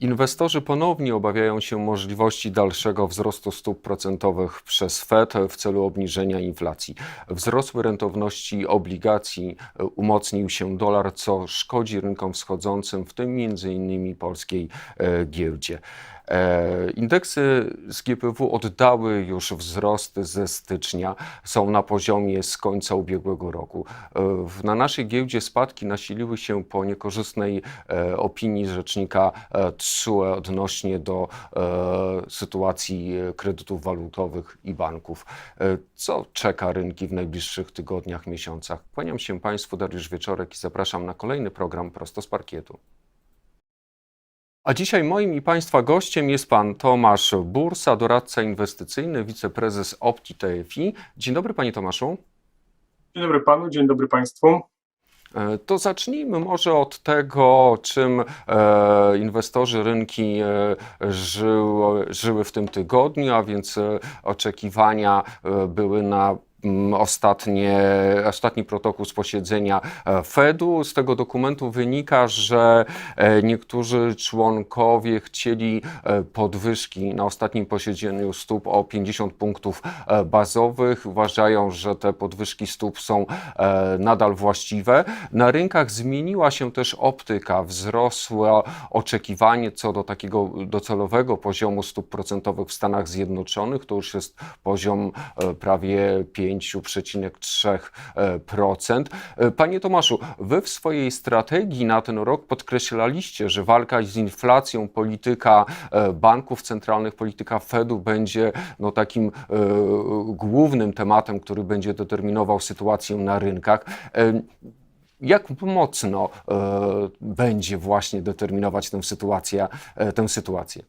Inwestorzy ponownie obawiają się możliwości dalszego wzrostu stóp procentowych przez Fed w celu obniżenia inflacji. Wzrosły rentowności obligacji, e, umocnił się dolar, co szkodzi rynkom wschodzącym, w tym m.in. polskiej e, giełdzie. E, Indeksy z GPW oddały już wzrosty ze stycznia, są na poziomie z końca ubiegłego roku. E, Na naszej giełdzie spadki nasiliły się po niekorzystnej e, opinii rzecznika TSUE odnośnie do sytuacji kredytów walutowych i banków. Co czeka rynki w najbliższych tygodniach, miesiącach? Kłaniam się Państwu, Dariusz Wieczorek i zapraszam na kolejny program Prosto z Parkietu. A dzisiaj moim i Państwa gościem jest Pan Tomasz Bursa, doradca inwestycyjny, wiceprezes Opti TFI. Dzień dobry Panie Tomaszu. Dzień dobry panu, dzień dobry państwu. E, To zacznijmy może od tego, czym e, inwestorzy rynki e, żyły, żyły w tym tygodniu, a więc oczekiwania były na Ostatnie, ostatni protokół z posiedzenia e, Fedu. Z tego dokumentu wynika, że e, niektórzy członkowie chcieli e, podwyżki na ostatnim posiedzeniu stóp o 50 punktów bazowych. Uważają, że te podwyżki stóp są nadal właściwe. Na rynkach zmieniła się też optyka, wzrosło oczekiwanie co do takiego docelowego poziomu stóp procentowych w Stanach Zjednoczonych. To już jest poziom prawie 5,3%. E, Panie Tomaszu, wy w swojej strategii na ten rok podkreślaliście, że walka z inflacją, polityka e, banków centralnych, polityka Fedu będzie no, takim e, głównym tematem, który będzie determinował sytuację na rynkach. E, jak mocno e, będzie właśnie determinować tę sytuację, e, tę sytuację?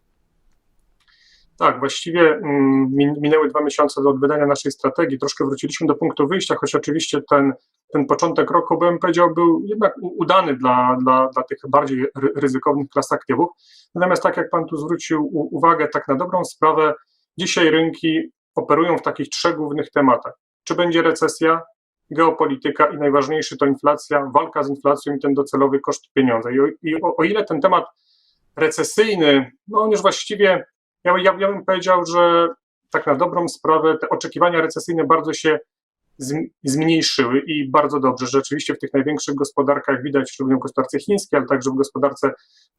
Tak, właściwie mm, min- minęły dwa miesiące od wydania naszej strategii. Troszkę wróciliśmy do punktu wyjścia, choć oczywiście ten, ten początek roku, bym powiedział, był jednak udany dla, dla, dla tych bardziej ry- ryzykownych klas aktywów. Natomiast tak jak pan tu zwrócił uwagę, tak na dobrą sprawę, dzisiaj rynki operują w takich trzech głównych tematach. Czy będzie recesja, geopolityka i najważniejszy to inflacja, walka z inflacją i ten docelowy koszt pieniądza. I o, i o, o ile ten temat recesyjny, no on już właściwie ja, ja, ja bym powiedział, że tak na dobrą sprawę te oczekiwania recesyjne bardzo się zm- zmniejszyły i bardzo dobrze. Rzeczywiście w tych największych gospodarkach widać, szczególnie w gospodarce chińskiej, ale także w gospodarce,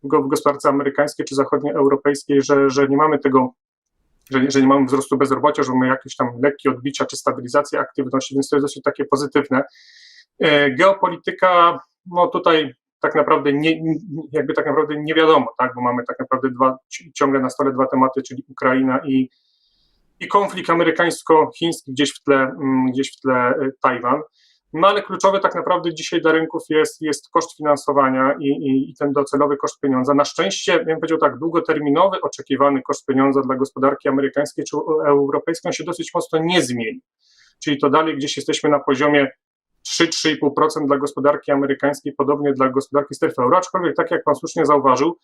w go- w gospodarce amerykańskiej czy zachodnioeuropejskiej, że, że nie mamy tego, że, że nie mamy wzrostu bezrobocia, że mamy jakieś tam lekkie odbicia czy stabilizację aktywności, więc to jest dosyć takie pozytywne. E, Geopolityka, no tutaj tak naprawdę nie, jakby tak naprawdę nie wiadomo, tak, bo mamy tak naprawdę dwa, ci- ciągle na stole dwa tematy, czyli Ukraina i, i konflikt amerykańsko-chiński, gdzieś w tle, mm, gdzieś w tle y, Tajwan. No ale kluczowy tak naprawdę dzisiaj dla rynków jest, jest koszt finansowania i, i, i ten docelowy koszt pieniądza. Na szczęście, bym powiedział tak, długoterminowy oczekiwany koszt pieniądza dla gospodarki amerykańskiej czy europejskiej się dosyć mocno nie zmieni. Czyli to dalej gdzieś jesteśmy na poziomie 3-3,5% dla gospodarki amerykańskiej, podobnie dla gospodarki strefy euro, aczkolwiek tak jak Pan słusznie zauważył,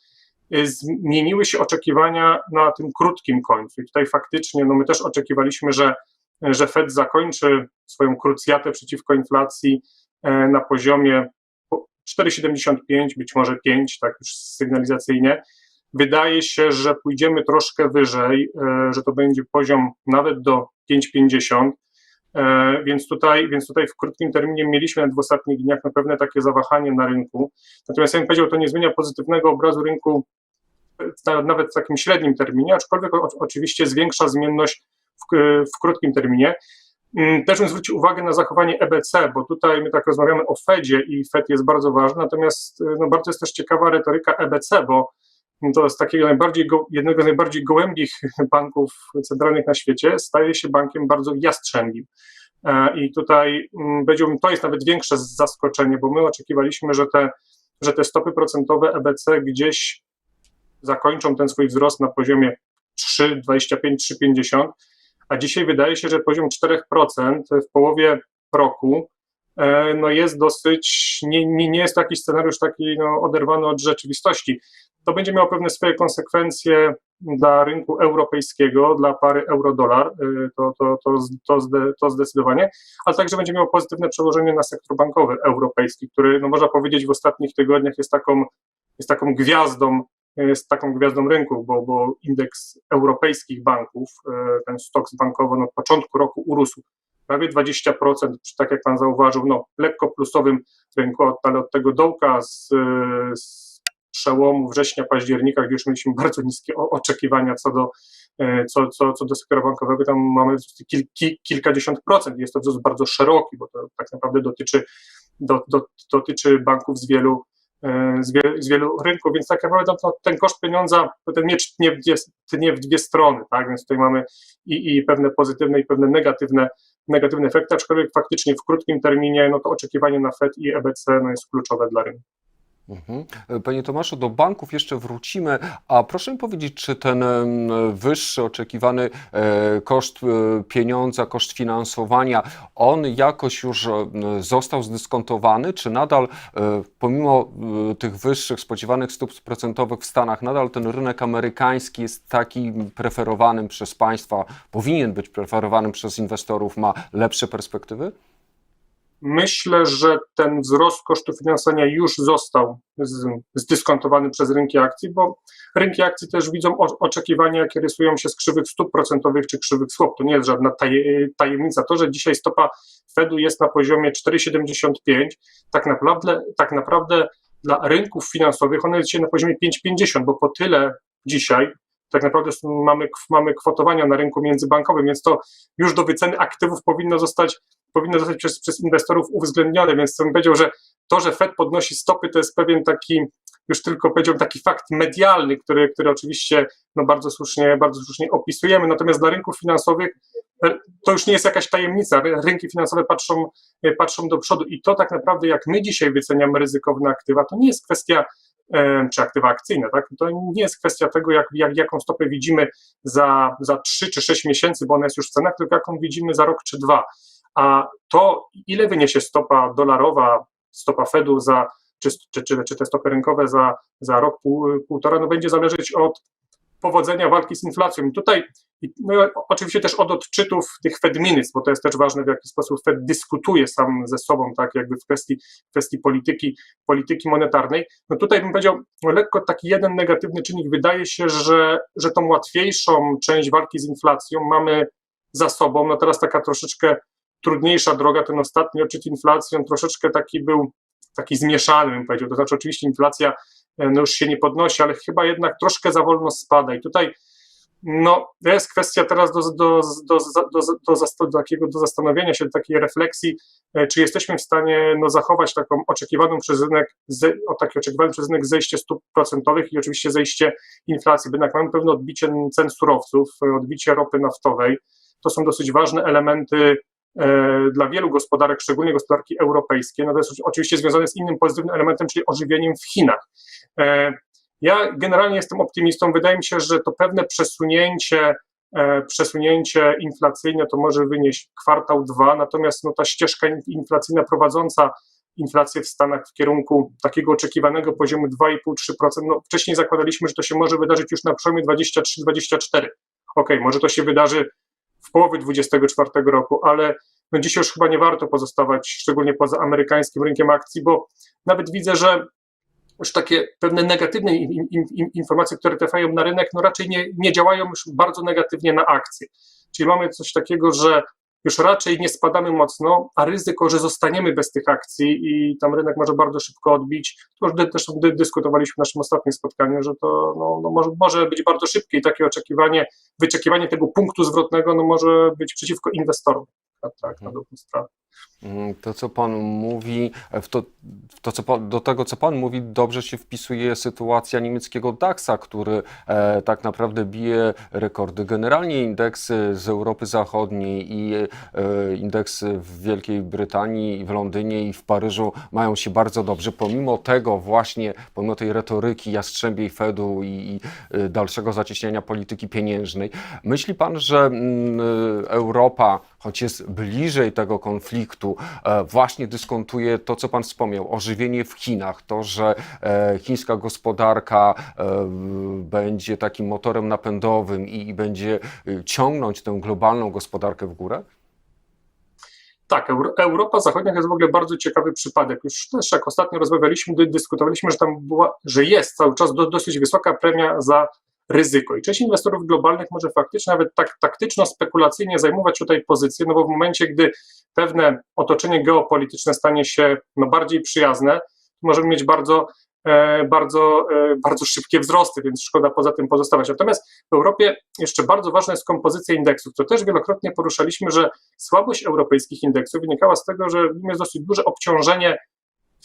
y, zmieniły się oczekiwania na tym krótkim końcu. I tutaj faktycznie no my też oczekiwaliśmy, że, że Fed zakończy swoją krucjatę przeciwko inflacji e, na poziomie po- 4,75, być może 5, tak już sygnalizacyjnie. Wydaje się, że pójdziemy troszkę wyżej, e, że to będzie poziom nawet do 5,50. E, Więc tutaj, więc tutaj w krótkim terminie mieliśmy w ostatnich dniach na pewne takie zawahanie na rynku. Natomiast jak powiedział, to nie zmienia pozytywnego obrazu rynku e, na- nawet w takim średnim terminie, aczkolwiek oczywiście zwiększa zmienność w, w krótkim terminie. Mm, Też bym zwrócił uwagę na zachowanie EBC, bo tutaj my tak rozmawiamy o Fedzie i Fed jest bardzo ważny, natomiast e, no, bardzo jest też ciekawa retoryka EBC, bo to z takiego najbardziej, go- jednego z najbardziej gołębich banków centralnych na świecie staje się bankiem bardzo jastrzębim. E, I tutaj mm, powiedziałbym, to jest nawet większe zaskoczenie, bo my oczekiwaliśmy, że te, że te stopy procentowe EBC gdzieś zakończą ten swój wzrost na poziomie 3,25, 3,50, a dzisiaj wydaje się, że poziom 4% w połowie roku e, no jest dosyć, nie, nie, nie jest to jakiś scenariusz taki no, oderwany od rzeczywistości. To będzie miało pewne swoje konsekwencje dla rynku europejskiego, dla pary euro-dolar, y, to, to, to, to, to zdecydowanie, ale także będzie miało pozytywne przełożenie na sektor bankowy europejski, który, no można powiedzieć, w ostatnich tygodniach jest taką, jest taką gwiazdą jest taką gwiazdą rynku, bo, bo indeks europejskich banków, e, ten stok bankowy na początku roku urósł prawie 20%, przy, tak jak Pan zauważył, no, lekko plusowym rynku, ale od tego dołka z, z przełomu września, października, gdzie już mieliśmy bardzo niskie oczekiwania co do, e, co, co, co do sektora bankowego, tam mamy wzrost kil, kil, kilkadziesiąt procent. Jest to wzrost bardzo szeroki, bo to tak naprawdę dotyczy, do, do, dotyczy banków z wielu, e, z, wie, z wielu rynków, więc tak naprawdę to, ten koszt pieniądza, ten miecz tnie w dwie, tnie w dwie strony, tak, więc tutaj mamy i, i pewne pozytywne i pewne negatywne, negatywne efekty, aczkolwiek faktycznie w krótkim terminie, no to oczekiwanie na FED i EBC no, jest kluczowe dla rynku. Mhm. Panie Tomaszu, do banków jeszcze wrócimy, a proszę mi powiedzieć, czy ten wyższy oczekiwany e, koszt e, pieniądza, koszt finansowania, on jakoś już e, został zdyskontowany, czy nadal e, pomimo e, tych wyższych spodziewanych stóp procentowych w Stanach, nadal ten rynek amerykański jest taki preferowanym przez państwa, powinien być preferowanym przez inwestorów, ma lepsze perspektywy? Myślę, że ten wzrost kosztu finansowania już został zdyskontowany przez rynki akcji, bo rynki akcji też widzą oczekiwania, jakie rysują się z krzywych stóp procentowych czy krzywych swap. To nie jest żadna taje, tajemnica. To, że dzisiaj stopa Fedu jest na poziomie 4,75, tak naprawdę, tak naprawdę dla rynków finansowych ona jest dzisiaj na poziomie 5,50, bo po tyle dzisiaj tak naprawdę mamy, mamy kwotowania na rynku międzybankowym, więc to już do wyceny aktywów powinno zostać powinno zostać przez, przez inwestorów uwzględnione, więc bym powiedział, że to, że Fed podnosi stopy, to jest pewien taki, już tylko powiedział, taki fakt medialny, który, który oczywiście no bardzo, słusznie, bardzo słusznie opisujemy, natomiast dla rynków finansowych e, to już nie jest jakaś tajemnica, rynki finansowe patrzą, e, patrzą do przodu i to tak naprawdę jak my dzisiaj wyceniamy ryzykowne aktywa, to nie jest kwestia czy aktywa akcyjne, tak? To nie jest kwestia tego, jak, jak, jaką stopę widzimy za, za 3 czy 6 miesięcy, bo ona jest już w cenach, tylko jaką widzimy za rok czy dwa a to, ile wyniesie stopa dolarowa, stopa Fedu za, czy, czy, czy, czy te stopy rynkowe za, za rok, pół, półtora, no będzie zależeć od powodzenia walki z inflacją. I tutaj no, oczywiście też od odczytów tych Fed bo to jest też ważne, w jaki sposób Fed dyskutuje sam ze sobą, tak jakby w kwestii, kwestii polityki, polityki monetarnej. No tutaj bym powiedział, no, lekko taki jeden negatywny czynnik. Wydaje się, że, że tą łatwiejszą część walki z inflacją mamy za sobą. No teraz taka troszeczkę trudniejsza droga, ten ostatni odczyt inflacji, on troszeczkę taki był, taki zmieszany, bym powiedział. To znaczy, oczywiście inflacja no już się nie podnosi, ale chyba jednak troszkę za wolno spada. I tutaj no, to jest kwestia teraz do, do, do, do, do, takiego, do zastanowienia się, do takiej refleksji, czy jesteśmy w stanie no, zachować taką oczekiwaną przez rynek, o taki oczekiwany przez rynek zejście stóp procentowych i oczywiście zejście inflacji. Jednak mamy pewne odbicie cen surowców, odbicie ropy naftowej. To są dosyć ważne elementy dla wielu gospodarek, szczególnie gospodarki europejskie, no to jest oczywiście związane z innym pozytywnym elementem, czyli ożywieniem w Chinach. Ja generalnie jestem optymistą. Wydaje mi się, że to pewne przesunięcie, przesunięcie inflacyjne to może wynieść kwartał dwa, natomiast no, ta ścieżka inflacyjna prowadząca inflację w Stanach w kierunku takiego oczekiwanego poziomu 2,5-3%. No, wcześniej zakładaliśmy, że to się może wydarzyć już na przełomie 23-24. Ok, może to się wydarzy w połowie 2024 roku, ale no dzisiaj już chyba nie warto pozostawać, szczególnie poza amerykańskim rynkiem akcji, bo nawet widzę, że już takie pewne negatywne in, in, in, informacje, które trafiają na rynek, no raczej nie, nie działają już bardzo negatywnie na akcje. Czyli mamy coś takiego, że już raczej nie spadamy mocno, a ryzyko, że zostaniemy bez tych akcji i tam rynek może bardzo szybko odbić, to już też dyskutowaliśmy w naszym ostatnim spotkaniu, że to no, no może, może być bardzo szybkie i takie oczekiwanie, wyczekiwanie tego punktu zwrotnego no może być przeciwko inwestorom. Tak, na dobrą sprawę. To, co Pan mówi, w to, w to co pan, do tego, co Pan mówi, dobrze się wpisuje sytuacja niemieckiego DAX-a, który e, tak naprawdę bije rekordy. Generalnie indeksy z Europy Zachodniej i e, indeksy w Wielkiej Brytanii, w Londynie i w Paryżu mają się bardzo dobrze, pomimo tego właśnie, pomimo tej retoryki Jastrzębiej Fedu i, i e, dalszego zacieśniania polityki pieniężnej. Myśli Pan, że mm, Europa, choć jest bliżej tego konfliktu, właśnie dyskontuje to, co Pan wspomniał, ożywienie w Chinach, to, że chińska gospodarka będzie takim motorem napędowym i będzie ciągnąć tę globalną gospodarkę w górę? Tak, Euro, Europa Zachodnia to jest w ogóle bardzo ciekawy przypadek. Już też jak ostatnio rozmawialiśmy, dy- dyskutowaliśmy, że tam była, że jest cały czas do, dosyć wysoka premia za ryzyko. I część inwestorów globalnych może faktycznie nawet tak taktyczno-spekulacyjnie zajmować tutaj pozycję, no bo w momencie, gdy pewne otoczenie geopolityczne stanie się no, bardziej przyjazne, możemy mieć bardzo, e, bardzo, e, bardzo szybkie wzrosty, więc szkoda poza tym pozostawać. Natomiast w Europie jeszcze bardzo ważna jest kompozycja indeksów, co też wielokrotnie poruszaliśmy, że słabość europejskich indeksów wynikała z tego, że jest dosyć duże obciążenie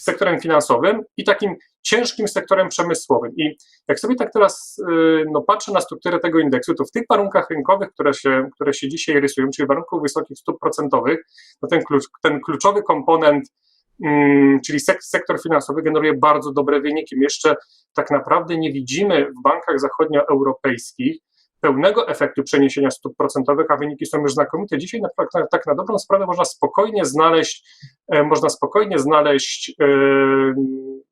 sektorem finansowym i takim ciężkim sektorem przemysłowym. I jak sobie tak teraz y, no, patrzę na strukturę tego indeksu, to w tych warunkach rynkowych, które się, które się dzisiaj rysują, czyli warunków wysokich stóp procentowych, no ten, klucz, ten kluczowy komponent, mm, czyli sek- sektor finansowy generuje bardzo dobre wyniki. My jeszcze tak naprawdę nie widzimy w bankach zachodnioeuropejskich pełnego efektu przeniesienia stóp procentowych, a wyniki są już znakomite. Dzisiaj na, tak, tak na dobrą sprawę można spokojnie znaleźć, e, można spokojnie znaleźć e,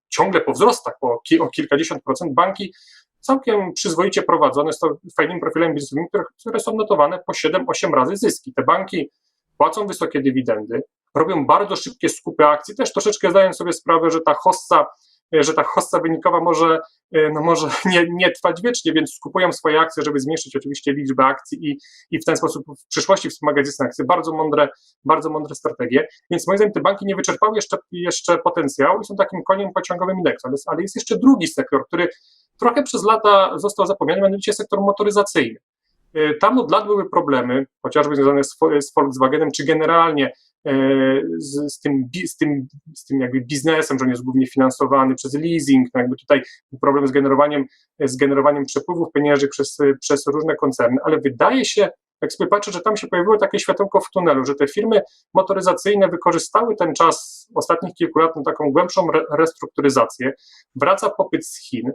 ciągle po wzrostach, po ki, o kilkadziesiąt procent banki całkiem przyzwoicie prowadzone z to fajnym profilem biznesowym, które, które są notowane po 7-8 razy zyski. Te banki płacą wysokie dywidendy, robią bardzo szybkie skupy akcji, też troszeczkę zdając sobie sprawę, że ta hossa że ta hossa wynikowa może, no może nie, nie trwać wiecznie, więc skupują swoje akcje, żeby zmniejszyć oczywiście liczbę akcji i, i w ten sposób w przyszłości wspomagać zysk na akcje. Bardzo mądre, bardzo mądre strategie. Więc moim zdaniem te banki nie wyczerpały jeszcze, jeszcze potencjału i są takim koniem pociągowym indeksu. Ale, ale jest jeszcze drugi sektor, który trochę przez lata został zapomniany, mianowicie sektor motoryzacyjny. Tam od lat były problemy, chociażby związane z, z Volkswagenem, czy generalnie z, z, tym, z, tym, z tym jakby biznesem, że on jest głównie finansowany przez leasing, no jakby tutaj problem z generowaniem, z generowaniem przepływów pieniężnych przez, przez różne koncerny, ale wydaje się, jak sobie patrzę, że tam się pojawiło takie światełko w tunelu, że te firmy motoryzacyjne wykorzystały ten czas ostatnich kilku lat na taką głębszą re restrukturyzację, wraca popyt z Chin,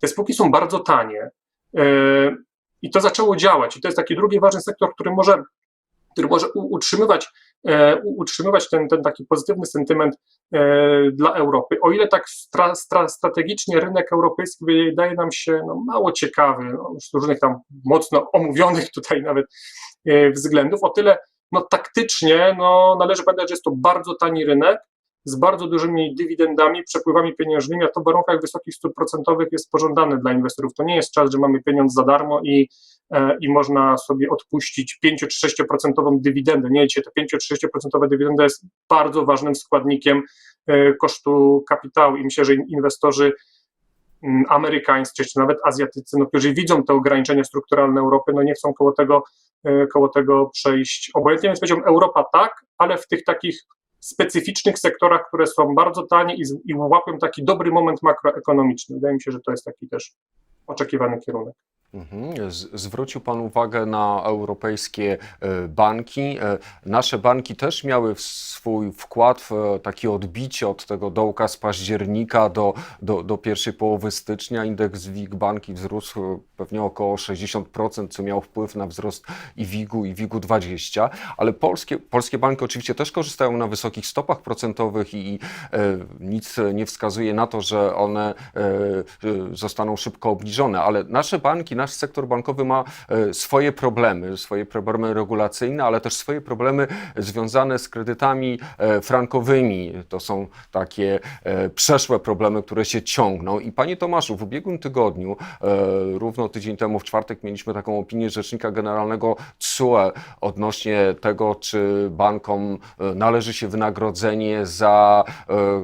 te spółki są bardzo tanie yy, i to zaczęło działać. I to jest taki drugi ważny sektor, który może, który może utrzymywać utrzymywać ten, ten taki pozytywny sentyment dla Europy. O ile tak stra, stra, strategicznie rynek europejski wydaje nam się no, mało ciekawy, no, z różnych tam mocno omówionych tutaj nawet względów, o tyle no, taktycznie no, należy pamiętać, że jest to bardzo tani rynek, z bardzo dużymi dywidendami, przepływami pieniężnymi, a to w warunkach wysokich stóp procentowych jest pożądane dla inwestorów. To nie jest czas, że mamy pieniądz za darmo i, e, i można sobie odpuścić 5 czy 6% dywidendę. Nie wiecie, to 5 czy 6% dywidenda jest bardzo ważnym składnikiem e, kosztu kapitału i myślę, że inwestorzy mm, amerykańscy, czy nawet azjatycy, no, którzy widzą te ograniczenia strukturalne Europy, no nie chcą koło tego, e, koło tego przejść obojętnie, więc powiedziałbym Europa tak, ale w tych takich specyficznych sektorach, które są bardzo tanie i, i łapią taki dobry moment makroekonomiczny. Wydaje mi się, że to jest taki też oczekiwany kierunek. Mhm. Zwrócił Pan uwagę na europejskie e, banki. E, nasze banki też miały swój wkład w takie odbicie od tego dołka z października do, do, do pierwszej połowy stycznia. Indeks WIG banki wzrósł pewnie około 60%, co miało wpływ na wzrost i WIG-u, i WIG-u 20, ale polskie, polskie banki oczywiście też korzystają na wysokich stopach procentowych i, i e, nic nie wskazuje na to, że one zostaną szybko obniżone, ale nasze banki, nasz sektor bankowy ma e, swoje problemy, swoje problemy regulacyjne, ale też swoje problemy związane z kredytami e, frankowymi. To są takie e, przeszłe problemy, które się ciągną. I panie Tomaszu, w ubiegłym tygodniu, równo tydzień temu, w czwartek, mieliśmy taką opinię Rzecznika Generalnego TSUE odnośnie tego, czy bankom należy się wynagrodzenie za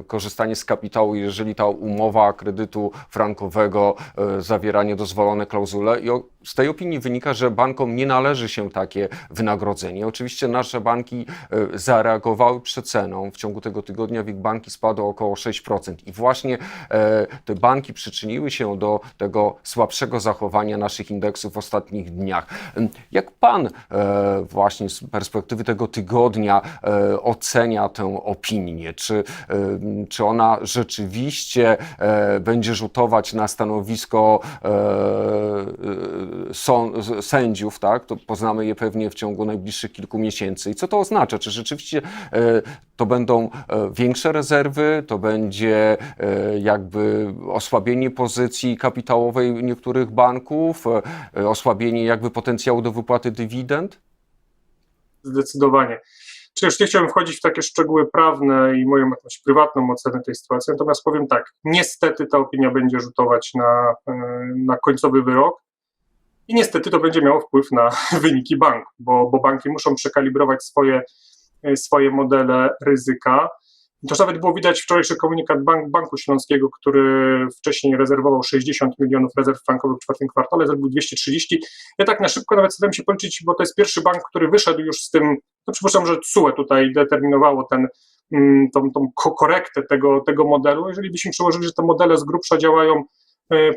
korzystanie z kapitału, jeżeli ta umowa kredytu frankowego zawiera niedozwolone klauzule i z tej opinii wynika, że bankom nie należy się takie wynagrodzenie. Oczywiście nasze banki e, zareagowały przeceną. W ciągu tego tygodnia WIG banki spadło około 6% i właśnie e, te banki przyczyniły się do tego słabszego zachowania naszych indeksów w ostatnich dniach. Jak pan e, właśnie z perspektywy tego tygodnia ocenia tę opinię? Czy, czy ona rzeczywiście będzie rzutować na stanowisko sędziów, tak, to poznamy je pewnie w ciągu najbliższych kilku miesięcy. I co to oznacza? Czy rzeczywiście e, to będą e, większe rezerwy, to będzie e, jakby osłabienie pozycji kapitałowej niektórych banków, osłabienie jakby potencjału do wypłaty dywidend? Zdecydowanie. Czy już nie chciałbym wchodzić w takie szczegóły prawne i moją jakąś prywatną ocenę tej sytuacji, natomiast powiem tak, niestety ta opinia będzie rzutować na, na końcowy wyrok i niestety to będzie miało wpływ na wyniki banku, bo, bo banki muszą przekalibrować swoje, e, swoje modele ryzyka. To nawet było widać wczorajszy komunikat Bank, Banku Śląskiego, który wcześniej rezerwował 60 milionów rezerw frankowych w czwartym kwartale, zrobił 230. Ja tak na szybko nawet starałem się policzyć, bo to jest pierwszy bank, który wyszedł już z tym, no przypuszczam, że TSUE tutaj determinowało ten, mm, tą, tą ko- korektę tego, tego modelu. Jeżeli byśmy przełożyli, że te modele z grubsza działają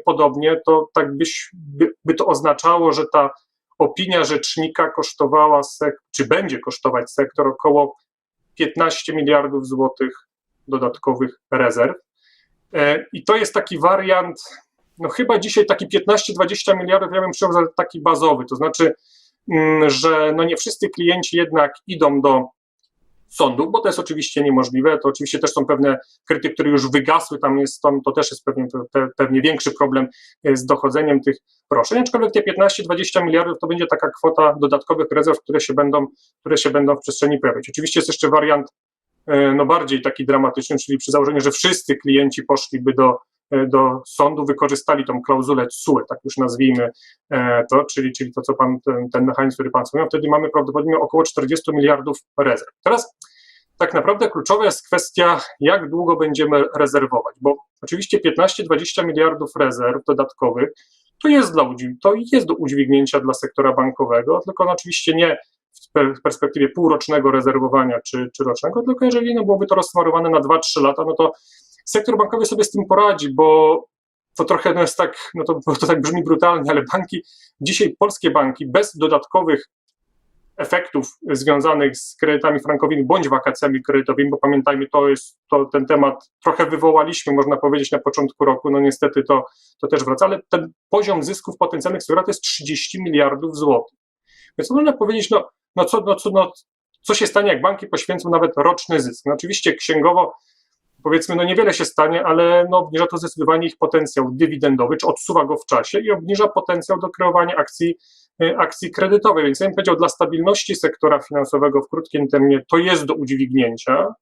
podobnie, to tak byś, by, by to oznaczało, że ta opinia rzecznika kosztowała, sek- czy będzie kosztować sektor około 15 miliardów złotych dodatkowych rezerw. E, I to jest taki wariant, no chyba dzisiaj taki 15-20 miliardów, ja bym przyjął za taki bazowy, to znaczy, mm, że no nie wszyscy klienci jednak idą do sądu, bo to jest oczywiście niemożliwe, to oczywiście też są pewne kryty, które już wygasły, tam jest, tam, to też jest pewnie, pe, pewnie większy problem e, z dochodzeniem tych roszczeń, aczkolwiek te 15-20 miliardów to będzie taka kwota dodatkowych rezerw, które się będą, które się będą w przestrzeni pojawiać. Oczywiście jest jeszcze wariant e, no bardziej taki dramatyczny, czyli przy założeniu, że wszyscy klienci poszliby do, do sądu, wykorzystali tą klauzulę TSUE, tak już nazwijmy e, to, czyli, czyli to, co pan, ten, ten mechanizm, który pan wspomniał, wtedy mamy prawdopodobnie około 40 miliardów rezerw. Teraz tak naprawdę kluczowa jest kwestia, jak długo będziemy rezerwować, bo oczywiście 15-20 miliardów rezerw dodatkowych to jest, dla, to jest do udźwignięcia dla sektora bankowego, tylko no oczywiście nie w perspektywie półrocznego rezerwowania czy, czy rocznego, tylko jeżeli no, byłoby to rozsmarowane na 2-3 lata, no to sektor bankowy sobie z tym poradzi, bo to trochę no jest tak, no to, to tak brzmi brutalnie, ale banki, dzisiaj polskie banki bez dodatkowych efektów związanych z kredytami frankowymi bądź wakacjami kredytowymi, bo pamiętajmy, to jest to, ten temat trochę wywołaliśmy, można powiedzieć, na początku roku, no niestety to, to też wraca, ale ten poziom zysków potencjalnych sektora to jest 30 miliardów złotych. Więc można powiedzieć, no, no, co, no, co, no co się stanie, jak banki poświęcą nawet roczny zysk? No oczywiście księgowo powiedzmy, no niewiele się stanie, ale no obniża to zdecydowanie ich potencjał dywidendowy, czy odsuwa go w czasie i obniża potencjał do kreowania akcji, y, akcji kredytowej. Więc ja bym powiedział, dla stabilności sektora finansowego w krótkim terminie to jest do udźwignięcia,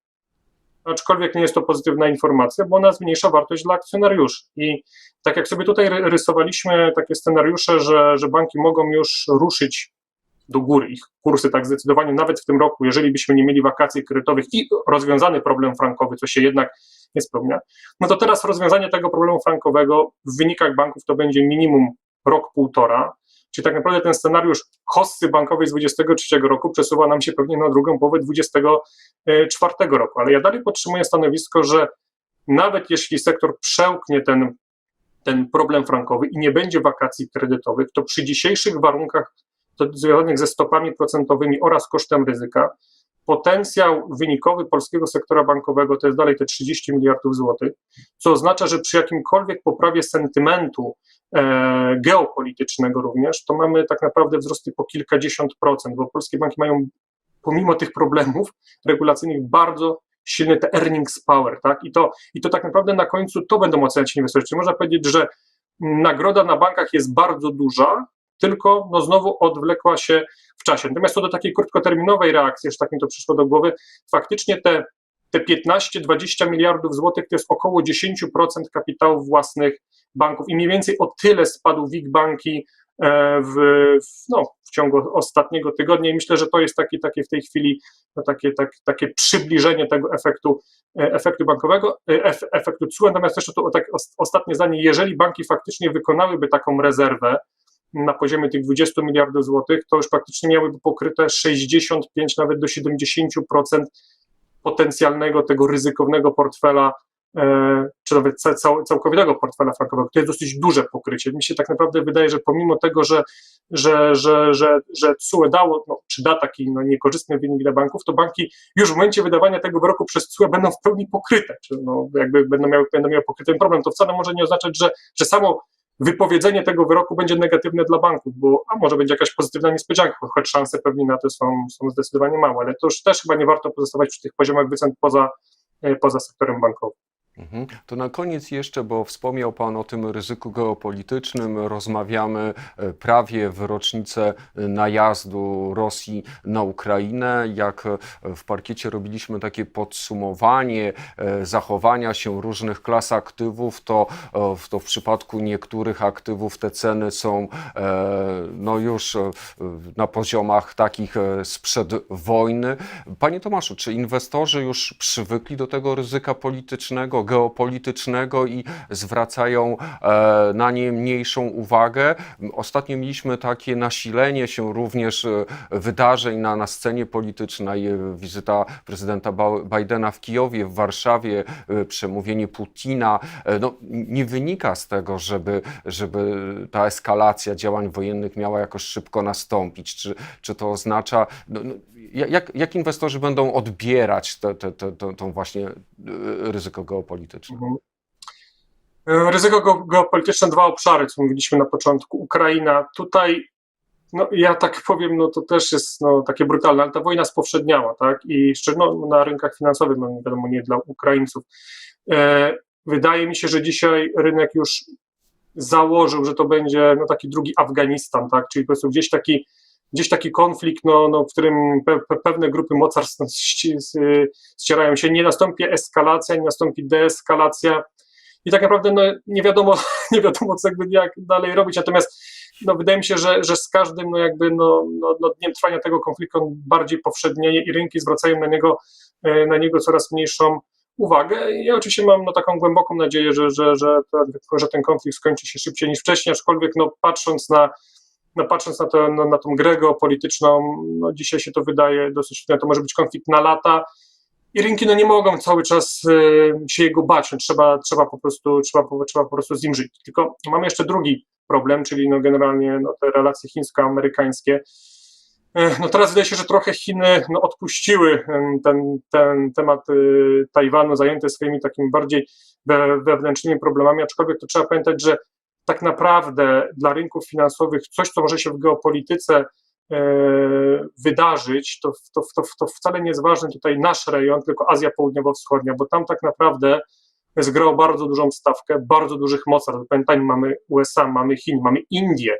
aczkolwiek nie jest to pozytywna informacja, bo ona zmniejsza wartość dla akcjonariuszy. I tak jak sobie tutaj ry- rysowaliśmy takie scenariusze, że, że banki mogą już ruszyć do góry. Ich kursy, tak zdecydowanie nawet w tym roku, jeżeli byśmy nie mieli wakacji kredytowych i rozwiązany problem frankowy, co się jednak nie spełnia, no to teraz rozwiązanie tego problemu frankowego w wynikach banków to będzie minimum rok, półtora, czyli tak naprawdę ten scenariusz hossy bankowej z 23 roku przesuwa nam się pewnie na drugą połowę 24 roku, ale ja dalej podtrzymuję stanowisko, że nawet jeśli sektor przełknie ten, ten problem frankowy i nie będzie wakacji kredytowych, to przy dzisiejszych warunkach związanych ze stopami procentowymi oraz kosztem ryzyka, potencjał wynikowy polskiego sektora bankowego to jest dalej te 30 miliardów złotych, co oznacza, że przy jakimkolwiek poprawie sentymentu e, geopolitycznego również, to mamy tak naprawdę wzrosty po kilkadziesiąt procent, bo polskie banki mają pomimo tych problemów regulacyjnych bardzo silny te earnings power, tak? I to, I to tak naprawdę na końcu to będą oceniać inwestorzy. Czyli można powiedzieć, że nagroda na bankach jest bardzo duża, tylko no znowu odwlekła się w czasie. Natomiast co do takiej krótkoterminowej reakcji, że tak mi to przyszło do głowy, faktycznie te, te 15-20 miliardów złotych to jest około 10% kapitałów własnych banków i mniej więcej o tyle spadł WIG banki e, w, w, no, w ciągu ostatniego tygodnia i myślę, że to jest takie, takie w tej chwili no, takie, tak, takie przybliżenie tego efektu, e, efektu bankowego, e, ef, efektu CUE. Natomiast jeszcze to tak ostatnie zdanie, jeżeli banki faktycznie wykonałyby taką rezerwę, na poziomie tych 20 miliardów złotych, to już praktycznie miałyby pokryte 65 nawet do 70% potencjalnego tego ryzykownego portfela, e, czy nawet cał, całkowitego portfela frankowego. To jest dosyć duże pokrycie. Mi się tak naprawdę wydaje, że pomimo tego, że, że, że, że, że CUE dało, no, czy da taki no, niekorzystny wynik dla banków, to banki już w momencie wydawania tego wyroku przez CUE będą w pełni pokryte, czy no, jakby będą miały, będą miały pokryty ten problem. To wcale może nie oznaczać, że, że samo wypowiedzenie tego wyroku będzie negatywne dla banków, bo a może będzie jakaś pozytywna niespodzianka, choć szanse pewnie na to są, są zdecydowanie małe, ale to już też chyba nie warto pozostawać przy tych poziomach wycen poza, poza sektorem bankowym. Mhm. To na koniec jeszcze, bo wspomniał Pan o tym ryzyku geopolitycznym, rozmawiamy e, prawie w rocznicę e, najazdu Rosji na Ukrainę. Jak e, w parkiecie robiliśmy takie podsumowanie zachowania się różnych klas aktywów, to, to w przypadku niektórych aktywów te ceny są no już na poziomach takich sprzed wojny. Panie Tomaszu, czy inwestorzy już przywykli do tego ryzyka politycznego, geopolitycznego i zwracają e, na nie mniejszą uwagę? Ostatnio mieliśmy takie nasilenie się również e, wydarzeń na, na scenie politycznej. E, Wizyta prezydenta Bidena w Kijowie, w Warszawie, przemówienie Putina. No, nie wynika z tego, żeby, żeby ta eskalacja działań wojennych miała jakoś szybko nastąpić. Czy, czy to oznacza, no, no, jak, jak inwestorzy będą odbierać te, te, te, właśnie e, ryzyko geopolityczne? Mhm. Ryzyko ge- geopolityczne, dwa obszary, co mówiliśmy na początku. Ukraina, tutaj, no ja tak powiem, no to też jest no, takie brutalne, ale ta wojna spowszedniała, tak? I jeszcze no, na rynkach finansowych, no nie wiadomo, nie dla Ukraińców. E, wydaje mi się, że dzisiaj rynek już założył, że to będzie no, taki drugi Afganistan, tak? Czyli po prostu gdzieś taki, gdzieś taki konflikt, no, no, w którym pe, pe, pewne grupy mocarstw s- ścierają się. Nie nastąpi eskalacja, nie nastąpi deeskalacja. I tak naprawdę no, nie wiadomo, nie wiadomo co jakby jak dalej robić. Natomiast no, wydaje mi się, że, że z każdym no, jakby no, no, no, dniem trwania tego konfliktu on bardziej powszednieje i rynki zwracają na niego, e, na niego coraz mniejszą uwagę. Ja oczywiście mam no, taką głęboką nadzieję, że, że, że, ten, że ten konflikt skończy się szybciej niż wcześniej, aczkolwiek no, patrząc na no, patrząc na, to, no, na tą grę geopolityczną, no, dzisiaj się to wydaje dosyć, to może być konflikt na lata i rynki no, nie mogą cały czas y, się jego bać, no, trzeba, trzeba, po prostu, trzeba, trzeba po prostu z nim żyć. Tylko mamy jeszcze drugi problem, czyli no, generalnie no, te relacje chińsko-amerykańskie. Ech, No teraz wydaje się, że trochę Chiny no, odpuściły em, ten, ten temat y, Tajwanu, zajęte swoimi takimi bardziej we, wewnętrznymi problemami, aczkolwiek to trzeba pamiętać, że tak naprawdę dla rynków finansowych coś, co może się w geopolityce e, wydarzyć, to, to, to, to wcale nie jest ważny tutaj nasz rejon, tylko Azja Południowo-Wschodnia, bo tam tak naprawdę zgrał bardzo dużą stawkę, bardzo dużych mocarstw. Pamiętajmy, mamy USA, mamy Chiny, mamy Indie,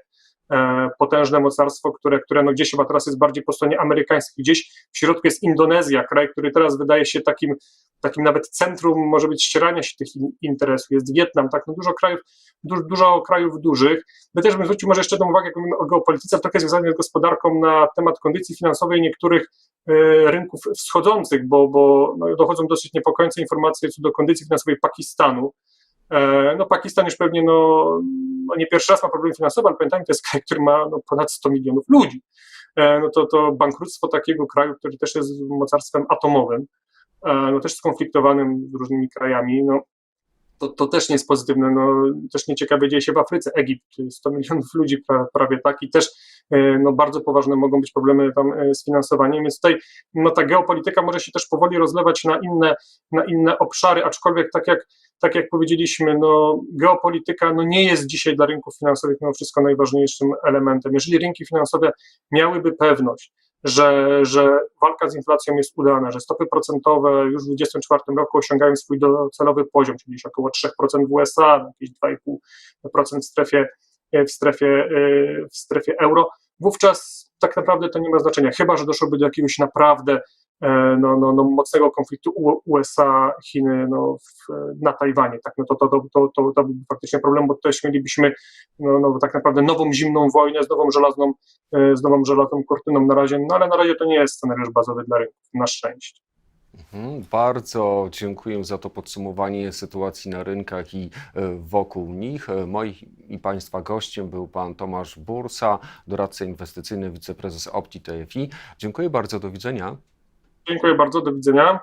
potężne mocarstwo, które, które no gdzieś chyba teraz jest bardziej po stronie amerykańskiej. Gdzieś w środku jest Indonezja, kraj, który teraz wydaje się takim, takim nawet centrum może być ścierania się tych in, interesów. Jest Wietnam, tak, no dużo krajów, du, dużo krajów dużych. My też bym zwrócił może jeszcze jedną uwagę, jak mówimy o geopolityce, trochę związanej z gospodarką na temat kondycji finansowej niektórych e, rynków wschodzących, bo, bo no, dochodzą dosyć niepokojące informacje co do kondycji finansowej Pakistanu. E, No Pakistan już pewnie no, no nie pierwszy raz ma problemy finansowe, ale pamiętajmy, to jest kraj, który ma no, ponad 100 milionów ludzi. E, No to, to bankructwo takiego kraju, który też jest mocarstwem atomowym, e, no też skonfliktowanym z różnymi krajami, no to, to też nie jest pozytywne. No, też nieciekawie dzieje się w Afryce. Egipt, 100 milionów ludzi pra, prawie tak i też e, no, bardzo poważne mogą być problemy tam z finansowaniem, więc tutaj no, ta geopolityka może się też powoli rozlewać na inne, na inne obszary, aczkolwiek tak jak, tak jak powiedzieliśmy, no, geopolityka no, nie jest dzisiaj dla rynków finansowych mimo wszystko najważniejszym elementem. Jeżeli rynki finansowe miałyby pewność, że, że walka z inflacją jest udana, że stopy procentowe już w 2024 roku osiągają swój docelowy poziom, czyli około 3% w USA, jakieś 2,5% w strefie, w strefie, w strefie euro, wówczas tak naprawdę to nie ma znaczenia, chyba że doszłoby do jakiegoś naprawdę no, no, no, mocnego konfliktu USA, Chiny no, na Tajwanie. Tak, no to, to, to, to, to, to byłby faktycznie problem, bo też mielibyśmy no, no, tak naprawdę nową zimną wojnę z nową żelazną, e, z nową żelazną kurtyną na razie, no ale na razie to nie jest scenariusz bazowy dla rynków, na szczęście. Mhm, Bardzo dziękuję za to podsumowanie sytuacji na rynkach i e, wokół nich. E, Moim i Państwa gościem był Pan Tomasz Bursa, doradca inwestycyjny, wiceprezes Opti TFI. Dziękuję bardzo, do widzenia. Dziękuję bardzo, do widzenia.